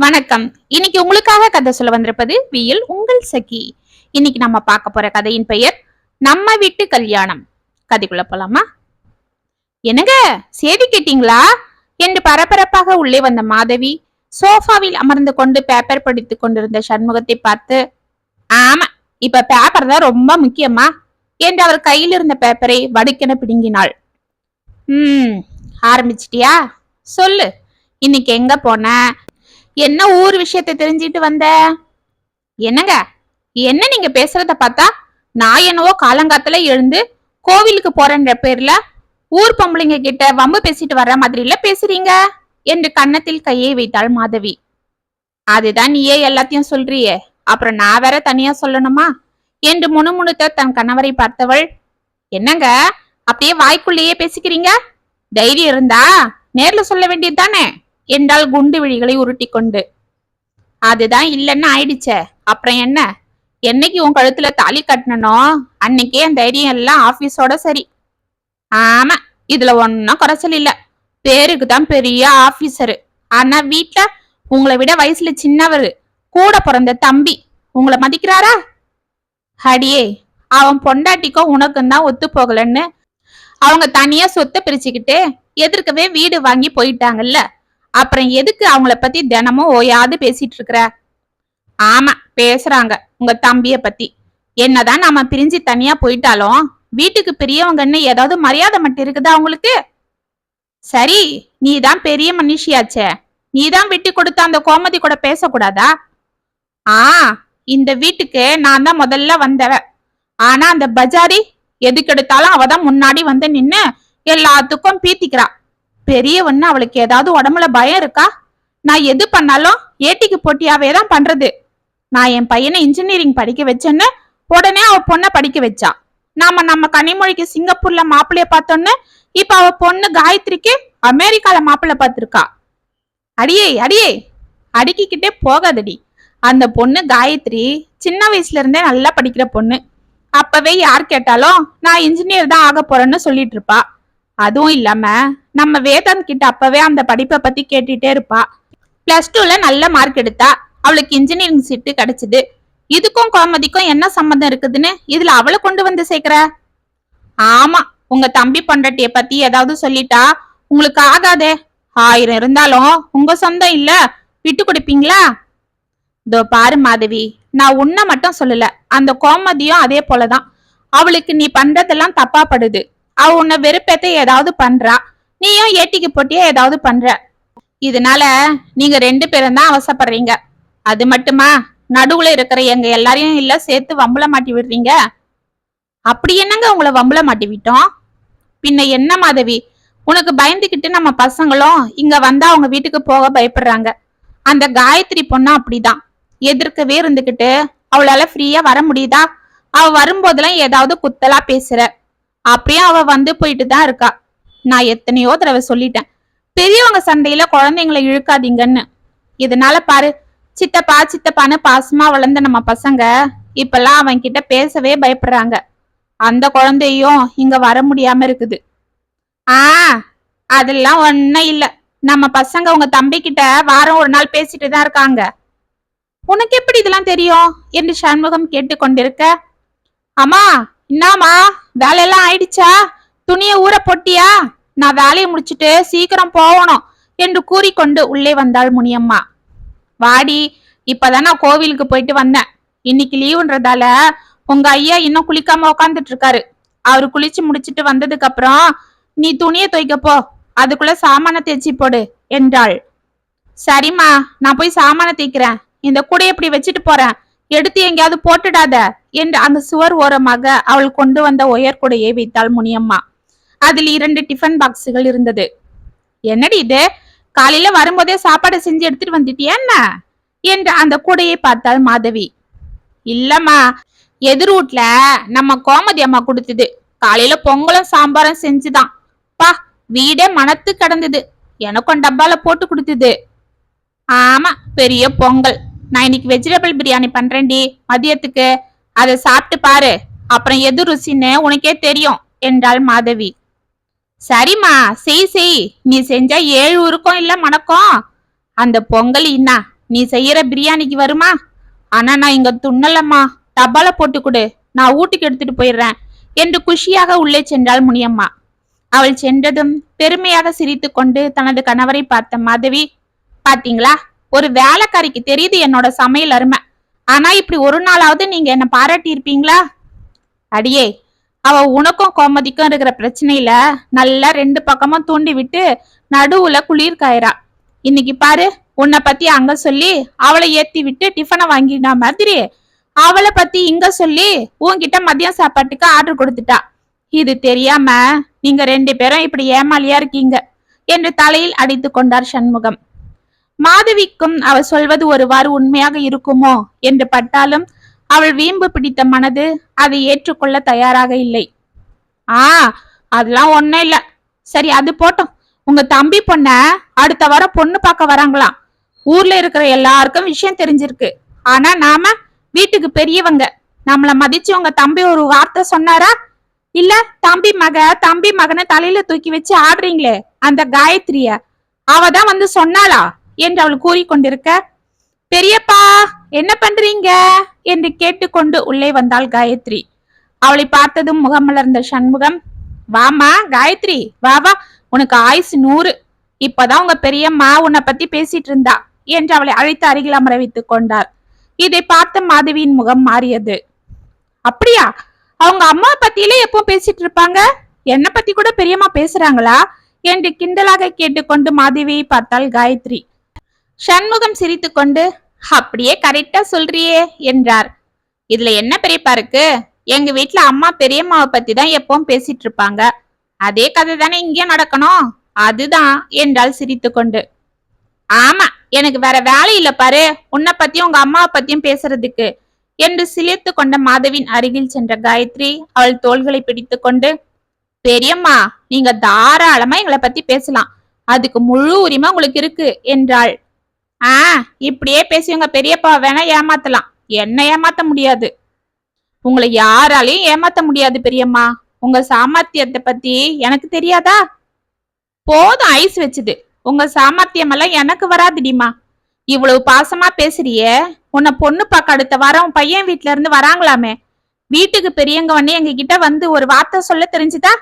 வணக்கம். இன்னைக்கு உங்களுக்காக கதை சொல்ல வந்திருப்பது வியல் உங்கள் சகி. இன்னைக்கு நம்ம பார்க்க போற கதையின் பெயர் நம்ம வீட்டு கல்யாணம். கதைக்குள்ள போலாமா? என்னங்க செய்தி கேட்டீங்களா? என்று பரபரப்பாக உள்ளே வந்த மாதவி சோஃபாவில் அமர்ந்து கொண்டு பேப்பர் படித்துக் கொண்டிருந்த சண்முகத்தை பார்த்து ஆமா இப்ப பேப்பர் தான் ரொம்ப முக்கியமா? என்று அவர் கையில் இருந்த பேப்பரை வடுக்கென பிடுங்கினாள். ம் ஆரம்பிச்சிட்டியா? சொல்லு. இன்னைக்கு எங்க போன? என்ன ஊர் விஷயத்தை தெரிஞ்சிட்டு வந்த? என்னங்க? என்ன நீங்க பேசுறத பார்த்தா நான் என்னவோ காலங்காத்துல எழுந்து கோவிலுக்கு போறன்ற பேர்ல ஊர் பொம்பளைங்க கிட்ட வம்பு பேசிட்டு வர்ற மாதிரில பேசுறீங்க? என்று கன்னத்தில் கையை வைத்தாள் மாதவி. அதுதான் நீயே எல்லாத்தையும் சொல்றியே. அப்புறம் நான் வேற தனியா சொல்லணுமா? என்று முணுமுணுத்த தன் கணவரை பார்த்தவள் என்னங்க? அப்படியே வாய்க்குள்ளேயே பேசிக்கிறீங்க? தைரியம் இருந்தா நேர்ல சொல்ல வேண்டியது தானே என்றால் குண்டு விழிகளை உருட்டி கொண்டு அதுதான் இல்லைன்னு ஆயிடுச்சே. அப்புறம் என்ன? என்னைக்கு உன் கழுத்துல தாலி கட்டணனோ அன்னைக்கே அந்த தைரியம் எல்லாம் ஆபீஸோட சரி. ஆமா இதுல ஒன்னும் குறைச்சல் இல்ல பேருக்கு தான் பெரிய ஆபீசரு ஆனா வீட்டுல உங்களை விட வயசுல சின்னவர். கூட பிறந்த தம்பி. உங்களை மதிக்கிறாரா? அடியே அவன் பொண்டாட்டிக்கும் உனக்கும் தான் ஒத்து போகலன்னு அவங்க தனியா சொத்தை பிரிச்சுக்கிட்டு எதிர்க்கவே வீடு வாங்கி போயிட்டாங்கல்ல. அப்புறம் எதுக்கு அவங்கள பத்தி தினமும் ஓயாது பேசிட்டு இருக்கிற? ஆமா பேசுறாங்க. உங்க தம்பிய பத்தி. என்னதான் நாம பிரிஞ்சு தனியா போயிட்டாலும் வீட்டுக்கு பெரியவங்கன்னு ஏதாவது மரியாதை மட்டும் இருக்குதா அவங்களுக்கு? சரி நீதான் பெரிய மனுஷியாச்சே. நீதான் விட்டு கொடுத்த அந்த கோமதி கூட பேசக்கூடாதா? ஆ இந்த வீட்டுக்கு நான் தான் முதல்ல வந்தவ. ஆனா அந்த பஜாரி எதுக்கெடுத்தாலும் அவ தான் முன்னாடி வந்து நின்னு எல்லாத்துக்கும் பீத்திக்கிறா. பெரியவன்னு அவளுக்கு ஏதாவது உடம்புல பயம் இருக்கா? நான் எது பண்ணாலும் ஏட்டிக்கு போட்டியாவே தான் பண்றது. நான் என் பையனை இன்ஜினியரிங் படிக்க வச்சேன்னு உடனே அவ பொண்ணை படிக்க வச்சா. நாம நம்ம கனிமொழிக்கு சிங்கப்பூர்ல மாப்பிள்ளைய பார்த்தோன்னு இப்ப அவ பொண்ணு காயத்ரிக்கு அமெரிக்கால மாப்பிள்ளை பார்த்திருக்கா. அடியே அடியே அடுக்கிக்கிட்டே போகாதடி. அந்த பொண்ணு காயத்ரி சின்ன வயசுல இருந்தே நல்லா படிக்கிற பொண்ணு. அப்பவே யார் கேட்டாலும் நான் இன்ஜினியர் தான் ஆக போறேன்னு சொல்லிட்டு இருப்பா. அதுவும் இல்லாம நம்ம வேதாந்த் கிட்ட அப்பவே அந்த படிப்பை பத்தி கேட்டுட்டே இருப்பா. பிளஸ் டூல நல்ல மார்க் எடுத்தா அவளுக்கு இன்ஜினியரிங் சீட்டு கிடைச்சது. இதுக்கும் கோமதிக்கும் என்ன சம்மந்தம் இருக்குதுன்னு இதுல அவளை கொண்டு வந்து சேர்க்கிற? ஆமா உங்க தம்பி பொண்டாட்டிய பத்தி ஏதாவது சொல்லிட்டா உங்களுக்கு ஆகாதே. ஆயிரம் இருந்தாலும் உங்க சொந்தம் இல்ல விட்டு கொடுப்பீங்களா? இதோ பாரு மாதவி நான் உன்னை மட்டும் சொல்லல அந்த கோமதியும் அதே போலதான். அவளுக்கு நீ பண்றதெல்லாம் தப்பா படுது. அவ உன்னை வெறுப்பேத்த ஏதாவது பண்றா. நீயும் ஏட்டிக்கு போட்டியா ஏதாவது பண்ற. இதனால நீங்க ரெண்டு பேரும் தான் அவசப்படுறீங்க. அது மட்டுமா? நடுவுல இருக்கிற எங்க எல்லாரையும் இல்ல சேர்த்து வம்பல மாட்டி விடுறீங்க? அப்படி என்னங்க உங்களை வம்பல மாட்டி விட்டோம்? பின்ன என்ன மாதவி? உனக்கு பயந்துகிட்டு நம்ம பசங்களும் இங்க வந்தா அவங்க வீட்டுக்கு போக பயப்படுறாங்க. அந்த காயத்ரி பொண்ணு அப்படிதான். எதிர்க்கவே இருந்துகிட்டு அவளால ஃப்ரீயா வர முடியுதா? அவ வரும்போதெல்லாம் ஏதாவது குத்தலா பேசுற. அப்படியே அவ வந்து போயிட்டு தான் இருக்கா. நான் எத்தனையோ தடவை சொல்லிட்டேன். பெரியவங்க சண்டையில குழந்தைங்களை இழுக்காதீங்கன்னு. இதனால பாரு சித்தப்பா சித்தப்பான்னு பாசமா வளர்ந்த நம்ம பசங்க இப்பெல்லாம் அவன் கிட்ட பேசவே பயப்படுறாங்க. அந்த குழந்தையும் இங்க வர முடியாம இருக்குது. ஆ அதெல்லாம் ஒன்னும் இல்ல. நம்ம பசங்க உங்க தம்பி கிட்ட வாரம் ஒரு நாள் பேசிட்டு தான் இருக்காங்க. உனக்கு எப்படி இதெல்லாம் தெரியும்? என்று சண்முகம் கேட்டுக்கொண்டிருக்க. அம்மா என்னம்மா வேலையெல்லாம் ஆயிடுச்சா? துணியை ஊற போட்டியா? நான் வேலையை முடிச்சிட்டு சீக்கிரம் போகணும் என்று கூறிக்கொண்டு உள்ளே வந்தாள் முனியம்மா. வாடி இப்பதான் நான் கோவிலுக்கு போயிட்டு வந்தேன். இன்னைக்கு லீவுன்றதால உங்க ஐயா இன்னும் குளிக்காம உக்காந்துட்டு இருக்காரு. அவரு குளிச்சு முடிச்சிட்டு வந்ததுக்கு அப்புறம் நீ துணியை துவைக்க போ அதுக்குள்ள சாமான தேய்ச்சி போடு என்றாள். சரிம்மா நான் போய் சாமான தேய்க்கிறேன். இந்த கூடையை இப்படி வச்சுட்டு போறேன். எடுத்து எங்கேயாவது போட்டுடாத. என்று அந்த சுவர் ஓரமாக அவள் கொண்டு வந்த ஒயர் கூடையை வைத்தாள் முனியம்மா. அதில் இரண்டு டிஃபன் பாக்ஸுகள் இருந்தது. என்னடி இது? காலையில வரும்போதே சாப்பாடு செஞ்சு எடுத்துட்டு வந்துட்டியா என்ன? என்று அந்த கூடையை பார்த்தாள் மாதவி. இல்லம்மா எதிர் வீட்ல நம்ம கோமதி அம்மா கொடுத்தது. காலையில பொங்கலும் சாம்பாரும் செஞ்சுதான். பா வீடே மனத்து கிடந்தது. எனக்கும் டப்பால போட்டு கொடுத்தது. ஆமா பெரிய பொங்கல். நான் இன்னைக்கு வெஜிடபிள் பிரியாணி பண்றேன்டி. மதியத்துக்கு அதை சாப்பிட்டு பாரு. அப்புறம் எது ருசின்னு உனக்கே தெரியும் என்றாள் மாதவி. சரிம்மா செய் செய். நீ செஞ்சா ஏழு ஊருக்கும் இல்ல மணக்கம். அந்த பொங்கல் இன்னா நீ செய்யற பிரியாணிக்கு வருமா? ஆனா நான் இங்க துண்ணலம்மா. டப்பால போட்டு கொடு நான் வீட்டுக்கு எடுத்துட்டு போயிடுறேன் என்று குஷியாக உள்ளே சென்றாள் முனியம்மா. அவள் சென்றதும் பெருமையாக சிரித்து கொண்டு தனது கணவரை பார்த்த மாதவி பாத்தீங்களா? ஒரு வேலைக்காரிக்கு தெரியுது என்னோட சமையல் அருமை. ஆனா இப்படி ஒரு நாளாவது நீங்க என்ன பாராட்டி இருப்பீங்களா அடியே அவ உனக்கும் கோமதிக்கும் இருக்கிற பிரச்சனையில நல்லா ரெண்டு பக்கமும் தூண்டி விட்டு நடுவுல குளிர் காயறா. இன்னைக்கு பாரு உன்னை பத்தி அங்க சொல்லி அவளை ஏத்தி விட்டு டிஃபனை வாங்கினா மாதிரி அவளை பத்தி இங்க சொல்லி உன்கிட்ட மதியம் சாப்பாட்டுக்கு ஆர்டர் கொடுத்துட்டா. இது தெரியாம நீங்க ரெண்டு பேரும் இப்படி ஏமாலியா இருக்கீங்க? என்று தலையில் அடித்து கொண்டார் சண்முகம். மாதவிக்கும் அவள் சொல்வது ஒருவாறு உண்மையாக இருக்குமோ? என்று பட்டாலும் அவள் வீம்பு பிடித்த மனது அதை ஏற்றுக்கொள்ள தயாராக இல்லை. ஆ அதெல்லாம் ஒண்ணும் இல்ல. சரி அது போட்டோம். உங்க தம்பி பொண்ண அடுத்த வாரம் பொண்ணு பார்க்க வராங்களாம் ஊர்ல இருக்கிற எல்லாருக்கும் விஷயம் தெரிஞ்சிருக்கு. ஆனா நாம வீட்டுக்கு பெரியவங்க. நம்மள மதிச்சு உங்க தம்பி ஒரு வார்த்தை சொன்னாரா? இல்ல தம்பி மக தம்பி மகனை தலையில தூக்கி வச்சு ஆடுறீங்களே அந்த காயத்ரிய. அவ தான் வந்து சொன்னாளா? என்று அவள் கூறிக்கொண்டிருக்க பெரியப்பா என்ன பண்றீங்க? என்று கேட்டுக்கொண்டு உள்ளே வந்தாள் காயத்ரி. அவளை பார்த்ததும் முகமலர்ந்த சண்முகம் வாமா காயத்ரி வா வா உனக்கு ஆயுசு நூறு. இப்பதான் உங்க பெரியம்மா உன்னை பத்தி பேசிட்டு இருந்தா என்று அவளை அழைத்து அருகில் அமர வைத்துக் கொண்டார் இதை பார்த்த மாதவியின் முகம் மாறியது. அப்படியா? அவங்க அம்மா பத்தியில எப்போ பேசிட்டு இருப்பாங்க? என்ன பத்தி கூட பெரியம்மா பேசுறாங்களா? என்று கிண்டலாக கேட்டுக்கொண்டு மாதவியை பார்த்தாள் காயத்ரி. சண்முகம் சிரித்துக்கொண்டு அப்படியே கரெக்டா சொல்றியே என்றார். இதுல என்ன பெரியப்பா இருக்கு? எங்க வீட்டுல அம்மா பெரியம்மாவை பத்தி தான் எப்பவும் பேசிட்டு இருப்பாங்க. அதே கதை தானே இங்கேயும் நடக்கணும்? அதுதான் என்றால் சிரித்துக்கொண்டு. ஆமா எனக்கு வேற வேலை இல்ல பாரு. உன்னை பத்தியும் உங்க அம்மாவை பத்தியும் பேசுறதுக்கு என்று சிலிர்த்து கொண்ட மாதவின் அருகில் சென்ற காயத்ரி அவள் தோள்களை பிடித்து கொண்டு பெரியம்மா நீங்க தாராளமா எங்களை பத்தி பேசலாம். அதுக்கு முழு உரிமை உங்களுக்கு இருக்கு என்றாள். ஆ இப்படியே பேசி உங்க பெரியப்பா வேணா ஏமாத்தலாம். என்ன ஏமாத்த முடியாது. உங்களை யாராலையும் ஏமாத்த முடியாது பெரியம்மா. உங்க சாமர்த்தியத்தை பத்தி எனக்கு தெரியாதா? போதும் ஐஸ் வச்சுது. உங்க சாமர்த்தியம் எல்லாம் எனக்கு வராதுடிமா இவ்வளவு பாசமா பேசுறியே. உன்னை பொண்ணு பார்க்க அடுத்த வாரம் உன் பையன் வீட்டுல இருந்து வராங்களாமே. வீட்டுக்கு பெரியவங்க வந்து எங்க கிட்ட வந்து ஒரு வார்த்தை சொல்ல தெரிஞ்சுதா?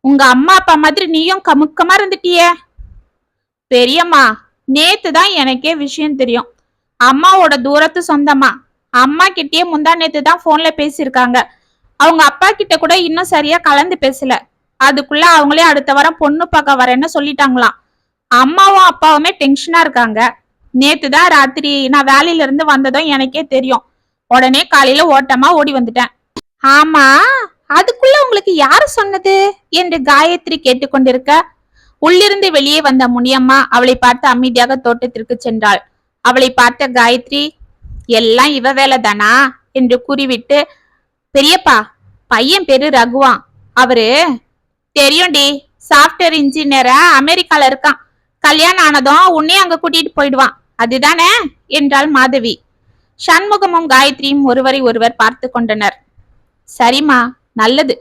உங்க அம்மா அப்பா மாதிரி நீயும் கமுக்கமா இருந்துட்டியே. பெரியம்மா நேத்து தான் எனக்கே விஷயம் தெரியும். அம்மாவோட தூரத்து சொந்தமா? அம்மா கிட்டயே முந்தா நேத்து தான் போன்ல பேசியிருக்காங்க. அவங்க அப்பா கிட்ட கூட இன்னும் சரியா கலந்து பேசல. அதுக்குள்ள அவங்களே அடுத்த வாரம் பொண்ணு பார்க்க வரேன்னு சொல்லிட்டாங்களாம். அம்மாவும் அப்பாவுமே டென்ஷனா இருக்காங்க. நேத்து தான் ராத்திரி நான் வேலையில இருந்து வந்ததும் எனக்கே தெரியும். உடனே காலையில ஓட்டமா ஓடி வந்துட்டேன். ஆமா அதுக்குள்ள உங்களுக்கு யாரு சொன்னது? என்று காயத்ரி கேட்டுக்கொண்டிருக்க உள்ளிருந்து வெளியே வந்த முனியம்மா அவளை பார்த்து அமைதியாக தோட்டத்திற்கு சென்றாள். அவளை பார்த்த காயத்ரி எல்லாம் இவ வேலை தானா என்று கூறிவிட்டு பெரியப்பா பையன் பேரு ரகுவான் அவரு தெரியும்டி சாஃப்ட்வேர் இன்ஜினியரா அமெரிக்கால இருக்கான். கல்யாணம் ஆனதும் உன்னே அங்க கூட்டிட்டு போயிடுவான். அதுதானே? என்றாள் மாதவி. சண்முகமும் காயத்ரியும் ஒருவரை ஒருவர் பார்த்து கொண்டனர். சரிம்மா நல்லது.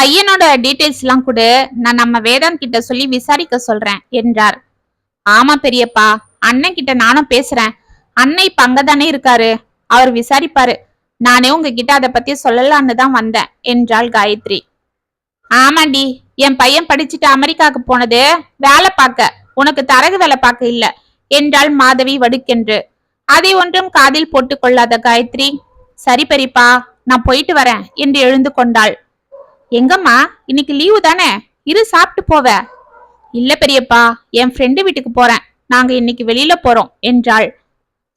பையனோட டீடைல்ஸ் எல்லாம் கூட. நான் நம்ம வேதாந்த் கிட்ட சொல்லி விசாரிக்க சொல்றேன் என்றார். ஆமா பெரியப்பா அண்ணன் கிட்ட நானும் பேசுறேன். அண்ணன் இப்ப அங்கதானே இருக்காரு. அவர் விசாரிப்பாரு. நானே உங்ககிட்ட அதை பத்தி சொல்லலான்னு தான் வந்தேன் என்றாள் காயத்ரி. ஆமாண்டி என் பையன் படிச்சுட்டு அமெரிக்காவுக்கு போனது. வேலை பார்க்க. உனக்கு தரகு வேலை பார்க்க இல்ல என்றாள் மாதவி வடுக்கென்று. அதை ஒன்றும் காதில் போட்டுக்கொள்ளாத காயத்ரி. சரி பெரியப்பா நான் போயிட்டு வரேன் என்று எழுந்து கொண்டாள். எங்கம்மா இன்னைக்கு லீவு தானே? இரு சாப்பிட்டு போவ. இல்ல பெரியப்பா என் ஃப்ரெண்டு வீட்டுக்கு போறேன். நாங்க இன்னைக்கு வெளியில போறோம் என்றாள்.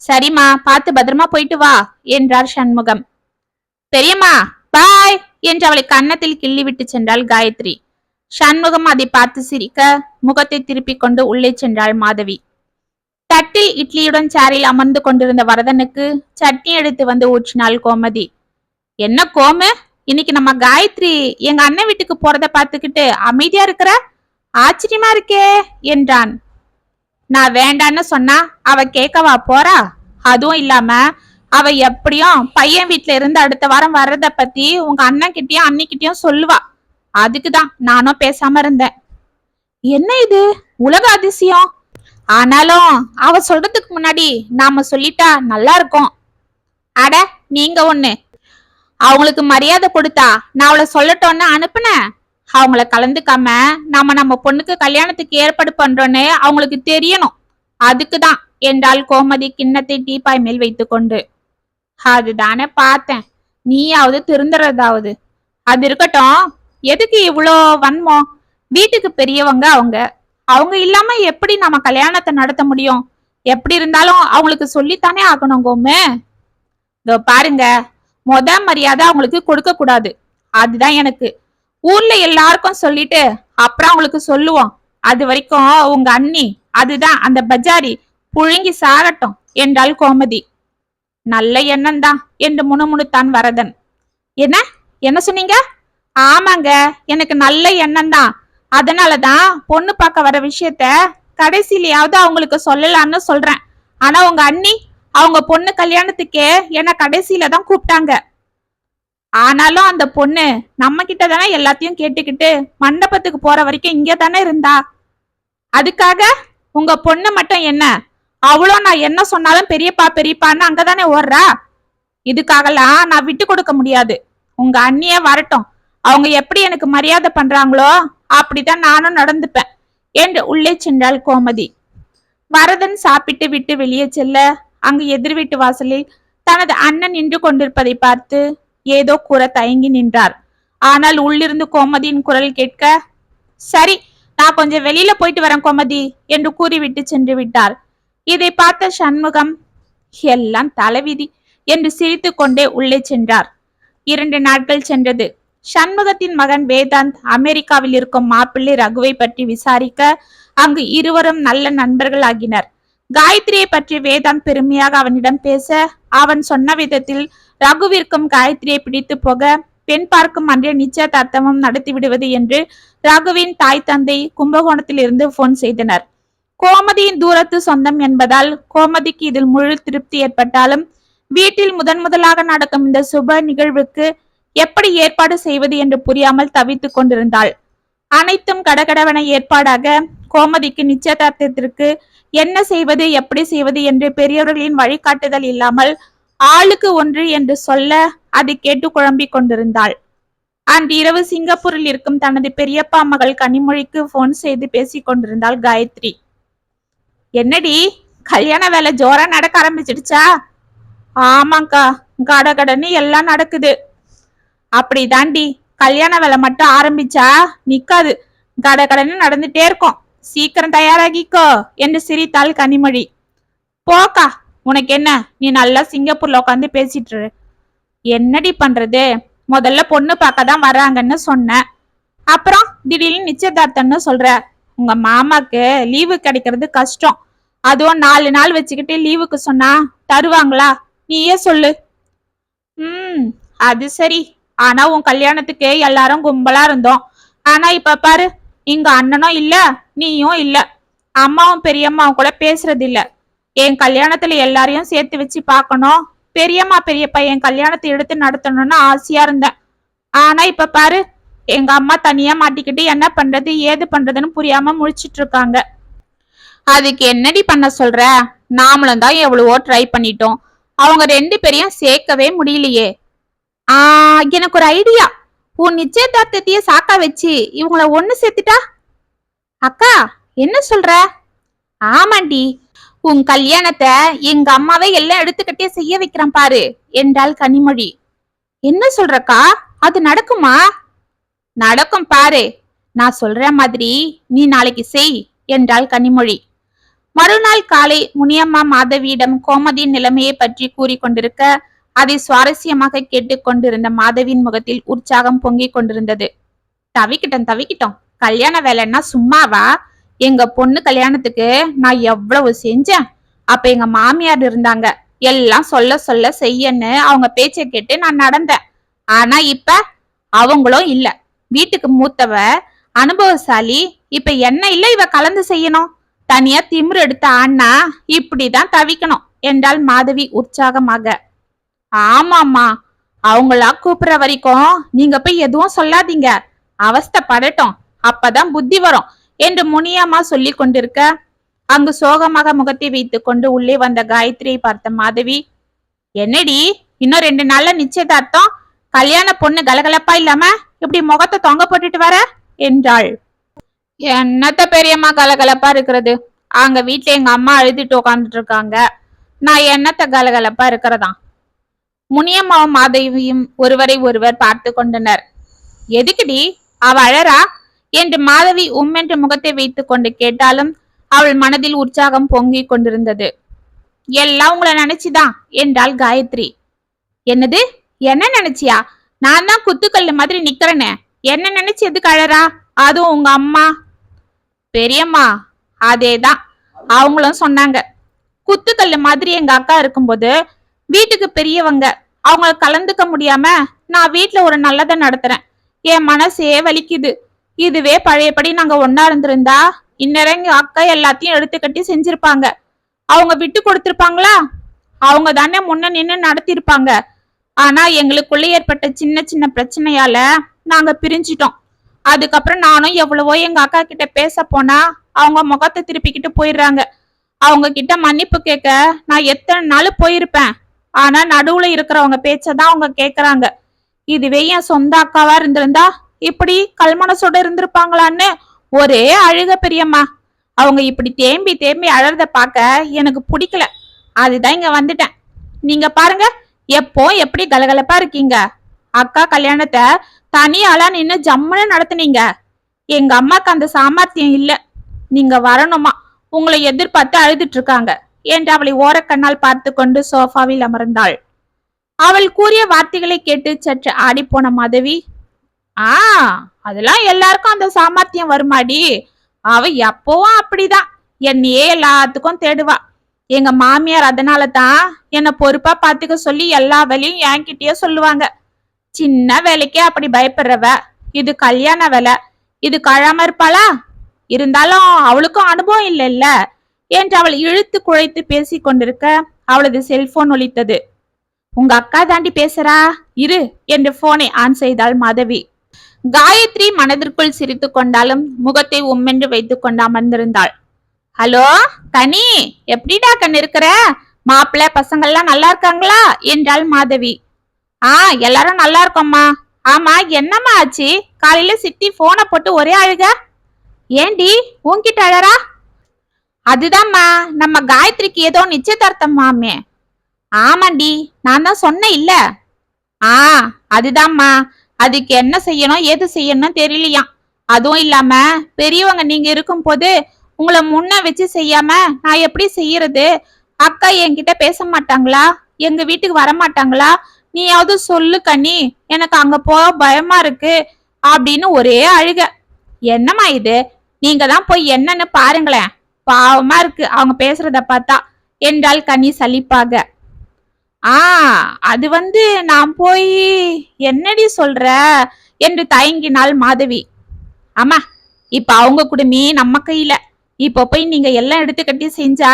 சரிம்மா பார்த்து பத்திரமா போயிட்டு வா என்றார் சண்முகம். பெரியம்மா பாய் என்று அவளை கன்னத்தில் கிள்ளி விட்டு சென்றாள் காயத்ரி. சண்முகம் அதை பார்த்து சிரிக்க முகத்தை திருப்பிக் கொண்டு உள்ளே சென்றாள் மாதவி. தட்டில் இட்லியுடன் சேரில் அமர்ந்து கொண்டிருந்த வரதனுக்கு சட்னி எடுத்து வந்து ஊற்றினாள் கோமதி. என்ன கோமு? இன்னைக்கு நம்ம காயத்ரி எங்க அண்ணன் வீட்டுக்கு போறத பார்த்துக்கிட்டு அமைதியா இருக்கிற? ஆச்சரியமா இருக்கே என்றான். நான் வேண்டான்னு சொன்னா அவ கேட்கவா போறா? அதுவும் இல்லாம அவ எப்படியும் பையன் வீட்டுல இருந்து அடுத்த வாரம் வர்றத பத்தி உங்க அண்ணன் கிட்டயும் அன்னிக்கிட்டயும் சொல்லுவா. அதுக்குதான் நானும் பேசாம இருந்தேன். என்ன இது? உலக அதிசயம். ஆனாலும் அவ சொல்றதுக்கு முன்னாடி நாம சொல்லிட்டா நல்லா இருக்கும். அட நீங்க ஒண்ணு. அவங்களுக்கு மரியாதை கொடுத்தா நான் அவளை சொல்லட்டோன்னு அனுப்புனேன். அவங்கள கலந்துக்காம நாம நம்ம பொண்ணுக்கு கல்யாணத்துக்கு ஏற்பாடு பண்றோன்னு அவங்களுக்கு தெரியணும். அதுக்குதான் என்றால் கோமதி கிண்ணத்தை டீப்பாய் மேல் வைத்துக்கொண்டு அதுதானே பார்த்தேன். நீயாவது திருந்துறதாவது. அது இருக்கட்டும். எதுக்கு இவ்வளோ வன்மம்? வீட்டுக்கு பெரியவங்க அவங்க. அவங்க இல்லாம எப்படி நம்ம கல்யாணத்தை நடத்த முடியும்? எப்படி இருந்தாலும் அவங்களுக்கு சொல்லித்தானே ஆகணும் கோமு இதோ பாருங்க. முத மரியாதை அவங்களுக்கு கொடுக்க கூடாது. அதுதான் எனக்கு. ஊர்ல எல்லாருக்கும் சொல்லிட்டு அப்புறம் அவங்களுக்கு சொல்லுவோம். அது வரைக்கும் உங்க அண்ணி அதுதான் அந்த பஜாரி புழுங்கி சாகட்டும் என்றாள் கோமதி. நல்ல எண்ணம் தான் என்று முணுமுணுத்தான் வரதன். என்ன? என்ன சொன்னீங்க? ஆமாங்க எனக்கு நல்ல எண்ணம் தான் அதனாலதான் பொண்ணு பார்க்க வர விஷயத்த கடைசியிலயாவது அவங்களுக்கு சொல்லலாம்னு சொல்றேன். ஆனா உங்க அண்ணி அவங்க பொண்ணு கல்யாணத்துக்கே என்னை கடைசியில தான் கூப்பிட்டாங்க. ஆனாலும் அந்த பொண்ணு நம்ம கிட்ட தானே எல்லாத்தையும் கேட்டுக்கிட்டு மண்டபத்துக்கு போற வரைக்கும் இங்க தானே இருந்தா? அதுக்காக உங்க பொண்ணு மட்டும் என்ன? அவ்வளோ நான் என்ன சொன்னாலும் பெரியப்பா பெரியப்பான்னு அங்கதானே ஓடுறா? இதுக்காகலாம் நான் விட்டு கொடுக்க முடியாது. உங்க அண்ணியே வரட்டும். அவங்க எப்படி எனக்கு மரியாதை பண்றாங்களோ அப்படிதான் நானும் நடந்துப்பேன். என்று உள்ளே சென்றாள் கோமதி. வரதன் சாப்பிட்டு விட்டு வெளியே செல்ல அங்கு எதிர் வீட்டு வாசலில் தனது அண்ணன் நின்று கொண்டிருப்பதை பார்த்து ஏதோ கூற தயங்கி நின்றார். ஆனால் உள்ளிருந்து கோமதியின் குரல் கேட்க சரி நான் கொஞ்சம் வெளியில போயிட்டு வரேன் கோமதி என்று கூறிவிட்டு சென்று விட்டார். இதை பார்த்த சண்முகம் எல்லாம் தலைவிதி என்று சிரித்து கொண்டே உள்ளே சென்றார். இரண்டு நாட்கள் சென்றது. சண்முகத்தின் மகன் வேதாந்த் அமெரிக்காவில் இருக்கும் மாப்பிள்ளை ரகுவை பற்றி விசாரிக்க அங்கு இருவரும் நல்ல நண்பர்கள் ஆகினர் காயத்ரியை பற்றி வேதாந்த் பெருமையாக அவனிடம் பேச அவன் சொன்ன விதத்தில் ரகுவிற்கும் காயத்ரியை பிடித்து போக பெண் பார்க்கும் அன்றே நிச்சயதார்த்தமும் நடத்தி விடுவது என்று ரகுவின் தாய் தந்தை கும்பகோணத்தில் இருந்து போன் செய்தனர். கோமதியின் தூரத்து சொந்தம் என்பதால் கோமதிக்கு இதில் முழு திருப்தி ஏற்பட்டாலும் வீட்டில் முதன் முதலாக நடக்கும் இந்த சுப நிகழ்வுக்கு எப்படி ஏற்பாடு செய்வது என்று புரியாமல் தவித்துக் கொண்டிருந்தாள். அனைத்தும் கடகடவன ஏற்பாடாக கோமதிக்கு நிச்சயதார்த்தத்திற்கு என்ன செய்வது எப்படி செய்வது என்று பெரியவர்களின் வழிகாட்டுதல் இல்லாமல் ஆளுக்கு ஒன்று என்று சொல்ல அதை கேட்டு குழம்பிக் கொண்டிருந்தாள். அன்று இரவு சிங்கப்பூரில் இருக்கும் தனது பெரியப்பா மகள் கனிமொழிக்கு போன் செய்து பேசிக் கொண்டிருந்தாள் காயத்ரி. என்னடி கல்யாண வேலை ஜோரா நடக்க ஆரம்பிச்சிடுச்சா? ஆமாக்கா கடகடன்னு எல்லாம் நடக்குது. அப்படிதாண்டி கல்யாண வேலை மட்டும் ஆரம்பிச்சா நிக்காது. கடகடன்னு நடந்துட்டே இருக்கும். சீக்கிரம் தயாராகிக்கோ என்று சிரித்தாள் கனிமொழி. போக்கா உனக்கு என்ன நீ நல்லா சிங்கப்பூர்ல உட்காந்து பேசிட்டு என்னடி பண்றது? முதல்ல பொண்ணு பார்க்க தான் வராங்கன்னு சொன்னேன் அப்புறம் திடீர்னு நிச்சயதார்த்தம்னு சொல்ற. உங்க மாமாக்கு லீவு கிடைக்கிறது கஷ்டம். அதுவும் நாலு நாள் வச்சுக்கிட்டு லீவுக்கு சொன்னா தருவாங்களா? நீயே சொல்லு. ம் அது சரி. ஆனா உன் கல்யாணத்துக்கு எல்லாரும் கும்பலா இருந்தோம். ஆனா இப்ப பாரு இங்க அண்ணனும் இல்ல நீயும் இல்ல. அம்மாவும் பெரியம்மாவும் கூட பேசுறது இல்ல என் கல்யாணத்துல எல்லாரையும் சேர்த்து வச்சு பார்க்கணும். பெரியம்மா பெரியப்பா என் கல்யாணத்தை எடுத்து நடத்தணும்னு ஆசையா இருந்தேன். ஆனா இப்ப பாரு எங்க அம்மா தனியா மாட்டிக்கிட்டு என்ன பண்றது ஏது பண்றதுன்னு புரியாம முழிச்சிட்டு இருக்காங்க. அதுக்கு என்னடி பண்ண சொல்ற? நாமளும் தான் எவ்வளவோ ட்ரை பண்ணிட்டோம். அவங்க ரெண்டு பேரையும் சேர்க்கவே முடியலையே. ஆஹ் எனக்கு ஒரு ஐடியா உன் நிச்சயதார்த்தத்தையே சாக்கா வச்சு இவங்கள ஒன்னு சேர்த்துட்டா? அக்கா என்ன சொல்ற? ஆமாண்டி உன் கல்யாணத்தை எங்க அம்மாவே எல்லாம் எடுத்துக்கிட்டே செய்ய வைக்கிறான் பாரு என்றாள் கனிமொழி. என்ன சொல்றக்கா? அது நடக்குமா? நடக்கும் பாரு நான் சொல்ற மாதிரி நீ நாளைக்கு செய் என்றாள் கனிமொழி. மறுநாள் காலை முனியம்மா மாதவியிடம் கோமதியின் நிலைமையை பற்றி கூறிக்கொண்டிருக்க அதை சுவாரஸ்யமாக கேட்டுக்கொண்டிருந்த மாதவியின் முகத்தில் உற்சாகம் பொங்கிக் கொண்டிருந்தது. தவிக்கிட்டோம் தவிக்கிட்டோம். கல்யாண வேலைன்னா சும்மாவா? எங்க பொண்ணு கல்யாணத்துக்கு நான் எவ்வளவு செஞ்சேன்? அப்ப எங்க மாமியார் இருந்தாங்க. எல்லாம் சொல்ல சொல்ல செய்யன்னு அவங்க பேச்சை கேட்டு நான் நடந்தேன். ஆனா இப்ப அவங்களும் இல்ல. வீட்டுக்கு மூத்தவ அனுபவசாலி இப்ப என்ன இல்ல இவ கலந்து செய்யணும்? தனியா திமிரு எடுத்த அண்ணா இப்படிதான் தவிக்கணும் என்றால் மாதவி உற்சாகமாக. ஆமாம்மா. அவங்களா கூப்பிடுற வரைக்கும் நீங்க போய் எதுவும் சொல்லாதீங்க. அவஸ்தைப்படட்டும். அப்பதான் புத்தி வரும். என்று முனியம்மா சொல்லி கொண்டிருக்க அங்கு சோகமாக முகத்தை வைத்து கொண்டு உள்ளே வந்த காயத்ரியை பார்த்த மாதவி என்னடி இன்னும் ரெண்டு நாள்ல நிச்சயதார்த்தம்? கல்யாண பொண்ணு கலகலப்பா இல்லாம இப்படி முகத்தை தொங்க போட்டுட்டு வர? என்றாள். என்னத்த பெரியம்மா கலகலப்பா இருக்கிறது? அங்க வீட்டுல எங்க அம்மா அழுதுட்டு உட்காந்துட்டு இருக்காங்க. நான் என்னத்த கலகலப்பா இருக்கிறதா முனியம்மாவும் மாதவியும் ஒருவரை ஒருவர் பார்த்து கொண்டனர். எதுக்குடி? அவ அழறா? என்று மாதவி உம்மென்று முகத்தை வைத்துக் கொண்டு கேட்டாலும் அவள் மனதில் உற்சாகம் பொங்கிக் கொண்டிருந்தது. எல்லாம் உங்களை நினைச்சுதான் என்றாள் காயத்ரி. என்னது? என்ன நினைச்சியா? நான் தான் குத்துக்கல்லு மாதிரி நிக்கிறேனே. என்ன நினைச்சு எதுக்கு அழறா? அதுவும் உங்க அம்மா. பெரியம்மா அதேதான். அவங்களும் சொன்னாங்க. குத்துக்கல்லு மாதிரி எங்க அக்கா இருக்கும்போது வீட்டுக்கு பெரியவங்க அவங்கள கலந்துக்க முடியாம நான் வீட்டுல ஒரு நல்லதை நடத்துறேன். என் மனசே வலிக்குது. இதுவே பழையபடி நாங்க ஒன்னா இருந்திருந்தா இந்நேரம் அக்கா எல்லாத்தையும் எடுத்து கட்டி செஞ்சிருப்பாங்க. அவங்க விட்டு கொடுத்திருப்பாங்களா? அவங்க தானே முன்ன நின்னு நடத்திருப்பாங்க. ஆனா எங்களுக்குள்ள ஏற்பட்ட சின்ன சின்ன பிரச்சனையால நாங்க பிரிஞ்சிட்டோம். அதுக்கப்புறம் நானும் எவ்வளவோ எங்க அக்கா கிட்ட பேச போனா அவங்க முகத்தை திருப்பிக்கிட்டு போயிடுறாங்க. அவங்க கிட்ட மன்னிப்பு கேட்க நான் எத்தனை நாள் போயிருப்பேன். ஆனா நடுவுல இருக்கிறவங்க பேச்சதான் அவங்க கேக்குறாங்க. இதுவே என் சொந்த அக்காவா இருந்திருந்தா இப்படி கல்மனசோட இருந்திருப்பாங்களான்னு ஒரே அழுக பெரியம்மா. அவங்க இப்படி தேம்பி தேம்பி அழறத பார்க்க எனக்கு பிடிக்கல. அதுதான் இங்க வந்துட்டேன். நீங்க பாருங்க எப்போ எப்படி கலகலப்பா இருக்கீங்க? அக்கா கல்யாணத்தை தனியாளா நின்னு ஜம்முன்னு நடத்துனீங்க. எங்க அம்மாக்கு அந்த சாமர்த்தியம் இல்ல. நீங்க வரணுமா? உங்களை எதிர்பார்த்து அழுதுட்டு இருக்காங்க. என்று அவளை ஓரக்கண்ணால் பார்த்து கொண்டு சோஃபாவில் அமர்ந்தாள். அவள் கூறிய வார்த்தைகளை கேட்டு சற்று ஆடிப்போன மாதவி ஆ அதெல்லாம் எல்லாருக்கும் அந்த சாமர்த்தியம் வருமாடி. அவ எப்பவும் அப்படிதான். என்னையே எல்லாத்துக்கும் தேடுவா. எங்க மாமியார் அதனால தான் என்னை பொறுப்பா பாத்துக்க சொல்லி எல்லா வேலையும் என்கிட்டயே சொல்லுவாங்க. சின்ன வேலைக்கே அப்படி பயப்படுறவ இது கல்யாண வேலை இது கழாம இருப்பாளா? இருந்தாலும் அவளுக்கும் அனுபவம் இல்லைல்ல. என்று அவள் இழுத்து குழைத்து பேசிக் கொண்டிருக்க அவளது செல்போன் ஒலித்தது. உங்க அக்கா தாண்டி பேசுறா? இரு என்று போனை ஆன் செய்தாள் மாதவி. காயத்ரி மனதிற்குள் சிரித்து கொண்டாலும் முகத்தை உம்மென்று வைத்துக் கொண்டு அமர்ந்திருந்தாள். ஹலோ கனி எப்படிடா கண் இருக்கிற? மாப்பிள்ளை பசங்கள்லாம் நல்லா இருக்காங்களா? என்றாள் மாதவி. ஆ எல்லாரும் நல்லா இருக்கோம்மா. ஆமா என்னம்மா ஆச்சு? காலையில சித்தி போனை போட்டு ஒரே அழுக? ஏண்டி உன்கிட்ட அழறா? அதுதாம்மா நம்ம காயத்ரிக்கு ஏதோ நிச்சயதார்த்தம் மாமே. ஆமாண்டி நான் தான் சொன்னேன் இல்ல. ஆ அதுதாம்மா. அதுக்கு என்ன செய்யணும் ஏது செய்யணும் தெரியலையாம். அதுவும் இல்லாம பெரியவங்க நீங்க இருக்கும்போது உங்களை முன்ன வச்சு செய்யாம நான் எப்படி செய்யறது? அக்கா என்கிட்ட பேச மாட்டாங்களா? எங்க வீட்டுக்கு வர மாட்டாங்களா? நீயாவது சொல்லு கண்ணி எனக்கு அங்க போக பயமா இருக்கு அப்படின்னு ஒரே அழுக. என்னம்மா இது? நீங்க தான் போய் என்னன்னு பாருங்களேன். பாவமா இருக்கு. அவங்க பேசுறத பார்த்தா என்றால் கனி சலிப்பாக. ஆ அது வந்து நான் போய் என்னடி சொல்ற? என்று தயங்கினாள் மாதவி. அம்மா இப்ப அவங்க குடுமி நம்ம கையில. இப்ப போய் நீங்க எல்லாம் எடுத்துக்கட்டி செஞ்சா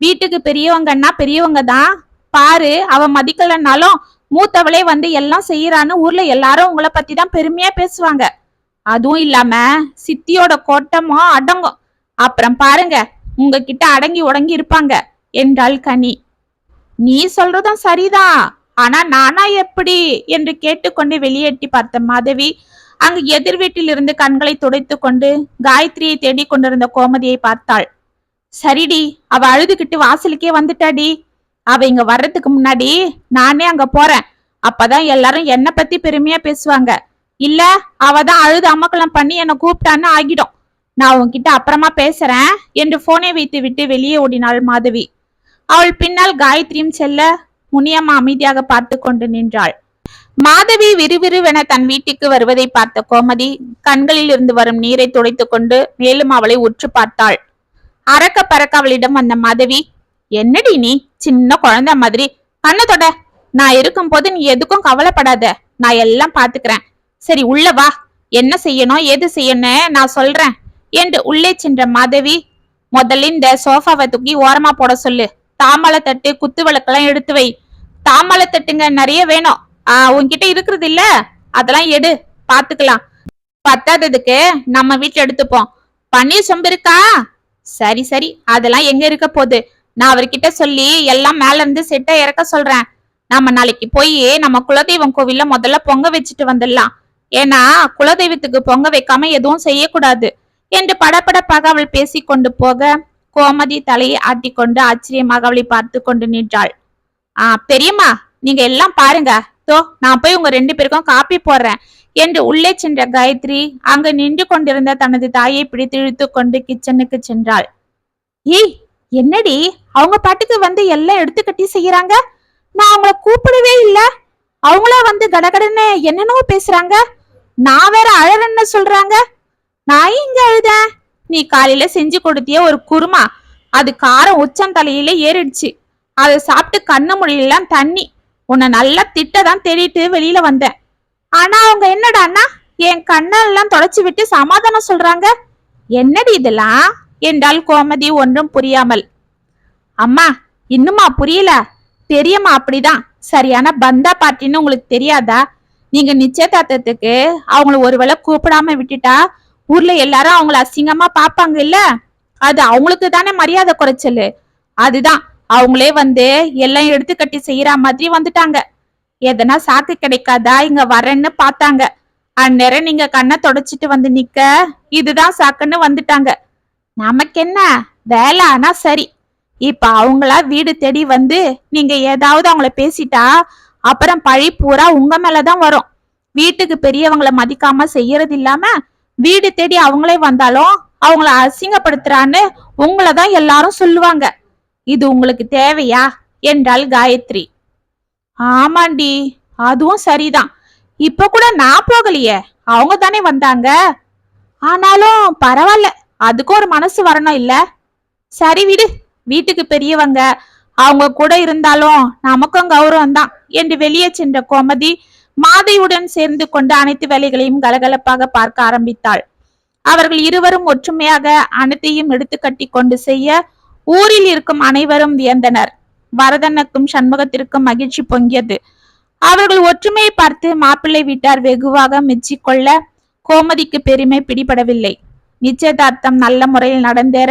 வீட்டுக்கு பெரியவங்கன்னா பெரியவங்க தான். பாரு அவ மதிக்கலைன்னாலும் மூத்தவளே வந்து எல்லாம் செய்யறான்னு ஊர்ல எல்லாரும் உங்களை பத்தி தான் பெருமையா பேசுவாங்க. அதுவும் இல்லாம சித்தியோட கோட்டமும் அடங்கும். அப்புறம் பாருங்க உங்ககிட்ட அடங்கி உடங்கி இருப்பாங்க என்றாள் கனி. நீ சொல்றதும் சரிதான் ஆனா நானா எப்படி? என்று கேட்டுக்கொண்டு வெளியேட்டி பார்த்த மாதவி அங்கு எதிர் வீட்டில் இருந்து கண்களை துடைத்து கொண்டு காயத்ரியை தேடிக் கொண்டிருந்த கோமதியை பார்த்தாள். சரிடி அவ அழுதுகிட்டு வாசலுக்கே வந்துட்டாடி. அவ இங்க வர்றதுக்கு முன்னாடி நானே அங்க போறேன். அப்பதான் எல்லாரும் என்ன பத்தி பெருமையா பேசுவாங்க. இல்ல அவதான் அழுது அமக்கலம் பண்ணி என்னை கூப்பிட்டான்னு ஆகிடும். நான் உன்கிட்ட அப்புறமா பேசுறேன் என்று போனை வைத்து விட்டு வெளியே ஓடினாள் மாதவி. அவள் பின்னால் காயத்ரியும் செல்ல முனியம்மா அமைதியாக பார்த்து கொண்டு நின்றாள். மாதவி விறுவிறுவென தன் வீட்டுக்கு வருவதை பார்த்த கோமதி கண்களில் இருந்து வரும் நீரை துடைத்து கொண்டு மேலும் அவளை உற்று பார்த்தாள். அறக்க பறக்க அவளிடம் வந்த மாதவி என்னடி நீ? சின்ன குழந்தை மாதிரி. கண்ணை தொட. நான் இருக்கும் போது நீ எதுக்கும் கவலைப்படாத. நான் எல்லாம் பாத்துக்கிறேன் சரி உள்ள வா. என்ன செய்யணும் ஏது செய்யணும் நான் சொல்றேன். என்று உள்ளே சென்ற மாதவி முதல்ல இந்த சோஃபாவை தூக்கி ஓரமா போட சொல்லு. தாமலை தட்டு குத்து விளக்கெல்லாம் எடுத்து வை. தாமலை தட்டுங்க நிறைய வேணும். ஆஹ் உன்கிட்ட இருக்கிறது இல்ல. அதெல்லாம் எடு. பாத்துக்கலாம். பத்தாததுக்கு நம்ம வீட்டுல எடுத்துப்போம். பன்னீர் சொம்பு இருக்கா? சரி சரி. அதெல்லாம் எங்க இருக்க போகுது? நான் அவர்கிட்ட சொல்லி எல்லாம் மேல இருந்து செட்டை இறக்க சொல்றேன். நம்ம நாளைக்கு போய் நம்ம குலதெய்வம் கோவில்ல முதல்ல பொங்க வச்சுட்டு வந்துடலாம். ஏன்னா குலதெய்வத்துக்கு பொங்க வைக்காம எதுவும் செய்யக்கூடாது. என்று படபடப்பாக அவள் பேசிக்கொண்டு போக கோமதி தலையை ஆட்டிக்கொண்டு ஆச்சரியமாக அவளை பார்த்து கொண்டு நின்றாள். ஆ பெரியம்மா நீங்க எல்லாம் பாருங்க. தோ நான் போய் உங்க ரெண்டு பேருக்கும் காப்பி போடுறேன் என்று உள்ளே சென்ற காயத்ரி அங்கு நின்று கொண்டிருந்த தனது தாயை பிடித்து இழுத்து கொண்டு கிச்சனுக்கு சென்றாள். ஏய் என்னடி? அவங்க பாட்டுக்கு வந்து எல்லாம் எடுத்துக்கட்டி செய்யறாங்க? நான் அவங்கள கூப்பிடவே இல்ல. அவங்களா வந்து கடகடன்னு என்னென்னவோ பேசுறாங்க. நான் வேற அழறன்னு சொல்றாங்க. நான் இங்க அழுத? நீ காலையில செஞ்சு கொடுத்திய ஒரு குருமா. அது காரம் உச்சம் தலையில ஏறிடுச்சு. அதை சாப்பிட்டு கண்ணு மொழியெல்லாம் தண்ணி. உன்னை நல்லா திட்டதான் தேடிட்டு வெளியில வந்தேன். ஆனா அவங்க என்னடான்னா என் கண்ணெல்லாம் தொடச்சு விட்டு சமாதானம் சொல்றாங்க? என்னடி இதெல்லாம்? என்றால் கோமதி ஒன்றும் புரியாமல். அம்மா இன்னுமா புரியல? தெரியுமா அப்படிதான். சரியான பந்தா பாட்டின்னு உங்களுக்கு தெரியாதா? நீங்க நிச்சயதார்த்தத்துக்கு அவங்கள ஒருவேளை கூப்பிடாம விட்டுட்டா ஊர்ல எல்லாரும் அவங்கள அசிங்கமா பாப்பாங்க இல்ல? அது அவங்களுக்கு தானே மரியாதை குறைச்சல். அதுதான். அவங்களே வந்து எல்லாம் எடுத்து கட்டி செய்யற மாதிரி வந்துட்டாங்க. எதனா சாக்கு கிடைக்காதா? இங்க வரேன்னு பார்த்தாங்க. அந்நேரம் நீங்க கண்ணை தொடச்சிட்டு வந்து நிக்க. இதுதான் சாக்குன்னு வந்துட்டாங்க. நமக்கு என்ன வேலை ஆனா சரி. இப்ப அவங்களா வீடு தேடி வந்து நீங்க ஏதாவது அவங்கள பேசிட்டா அப்புறம் பழி பூரா உங்க மேலதான் வரும். வீட்டுக்கு பெரியவங்களை மதிக்காம செய்யறது இல்லாம வீடு தேடி அவங்களே வந்தாலும் அவங்கள அசிங்கப்படுத்துறான்னு உங்களை தான் எல்லாரும் சொல்லுவாங்க. இது உங்களுக்கு தேவையா? என்றாள் காயத்ரி. ஆமாண்டி அதுவும் சரிதான். இப்ப கூட நான் போகலையே. அவங்க தானே வந்தாங்க. ஆனாலும் பரவாயில்ல. அதுக்கும் ஒரு மனசு வரணும் இல்ல? சரி விடு. வீட்டுக்கு பெரியவங்க. அவங்க கூட இருந்தாலும் நமக்கும் கௌரவம் தான் என்று வெளியே சென்ற கோமதி மாதையுடன் சேர்ந்து கொண்டு அனைத்து வேலைகளையும் கலகலப்பாக பார்க்க ஆரம்பித்தாள். அவர்கள் இருவரும் ஒற்றுமையாக அனைத்தையும் எடுத்து கட்டி கொண்டு செய்ய ஊரில் இருக்கும் அனைவரும் வியந்தனர். வரதனுக்கும் சண்முகத்திற்கும் மகிழ்ச்சி பொங்கியது. அவர்கள் ஒற்றுமையை பார்த்து மாப்பிள்ளை வீட்டார் வெகுவாக மெச்சிக்கொள்ள கோமதிக்கு பெருமை பிடிபடவில்லை. நிச்சயதார்த்தம் நல்ல முறையில் நடந்தேற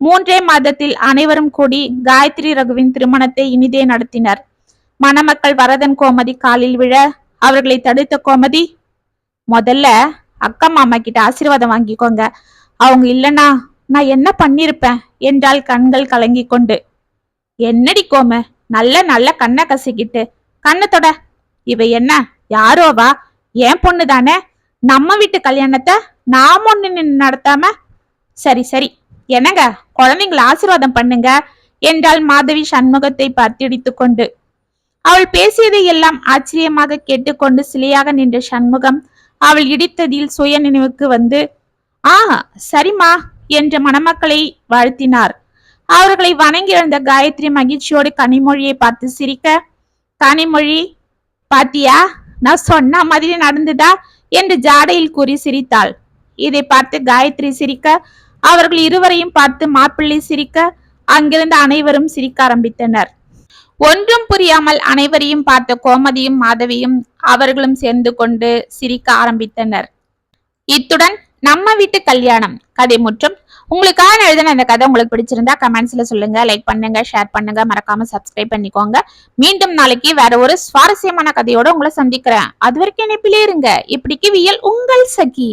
மூன்றே மாதத்தில் அனைவரும் கூடி காயத்ரி ரகுவின் திருமணத்தை இனிதே நடத்தினர். மணமக்கள் வரதன் கோமதி காலில் விழ அவர்களை தடுத்த கோமதி முதல்ல அக்கா மாமா கிட்ட ஆசீர்வாதம் வாங்கிக்கோங்க. அவங்க இல்லனா நான் என்ன பண்ணிருப்பேன் என்றால் கண்கள் கலங்கி கொண்டு. என்னடி கோம நல்ல நல்ல கண்ணை கசிக்கிட்டு. கண்ணத்தோட தொட இவ என்ன யாரோவா? என் பொண்ணு தானே? நம்ம வீட்டு கல்யாணத்தை நாம ஒன்று நடத்தாம? சரி சரி. என்னங்க குழந்தைங்களை ஆசீர்வாதம் பண்ணுங்க என்றால் மாதவி சண்முகத்தை பார்த்து கொண்டு அவள் பேசியதை எல்லாம் ஆச்சரியமாக கேட்டுக்கொண்டு சிலையாக நின்ற சண்முகம் அவள் இடித்ததில் சுய நினைவுக்கு வந்து ஆ சரிம்மா என்ற மணமக்களை வாழ்த்தினார். அவர்களை வணங்கி காயத்ரி மகிழ்ச்சியோடு கனிமொழியை பார்த்து சிரிக்க கனிமொழி பாத்தியா? நான் சொன்ன மாதிரி நடந்துதா? என்று ஜாடையில் கூறி சிரித்தாள். இதை பார்த்து காயத்ரி சிரிக்க அவர்கள் இருவரையும் பார்த்து மாப்பிள்ளை சிரிக்க அங்கிருந்த அனைவரும் சிரிக்க ஆரம்பித்தனர். ஒன்றும் புரியாமல் அனைவரையும் பார்த்த கோமதியும் மாதவியும் அவர்களும் சேர்ந்து கொண்டு சிரிக்க ஆரம்பித்தனர். இத்துடன் நம்ம வீட்டு கல்யாணம் கதை முற்றும். உங்களுக்காக எழுதின இந்த கதை உங்களுக்கு பிடிச்சிருந்தா கமெண்ட்ஸ்ல சொல்லுங்க லைக் பண்ணுங்க ஷேர் பண்ணுங்க. மறக்காம சப்ஸ்கிரைப் பண்ணிக்கோங்க. மீண்டும் நாளைக்கு வேற ஒரு சுவாரஸ்யமான கதையோட உங்களை சந்திக்கிறேன். அது வரைக்கும் இணைப்பிலே இருங்க இப்படிக்கு வியல் உங்கள் சகி.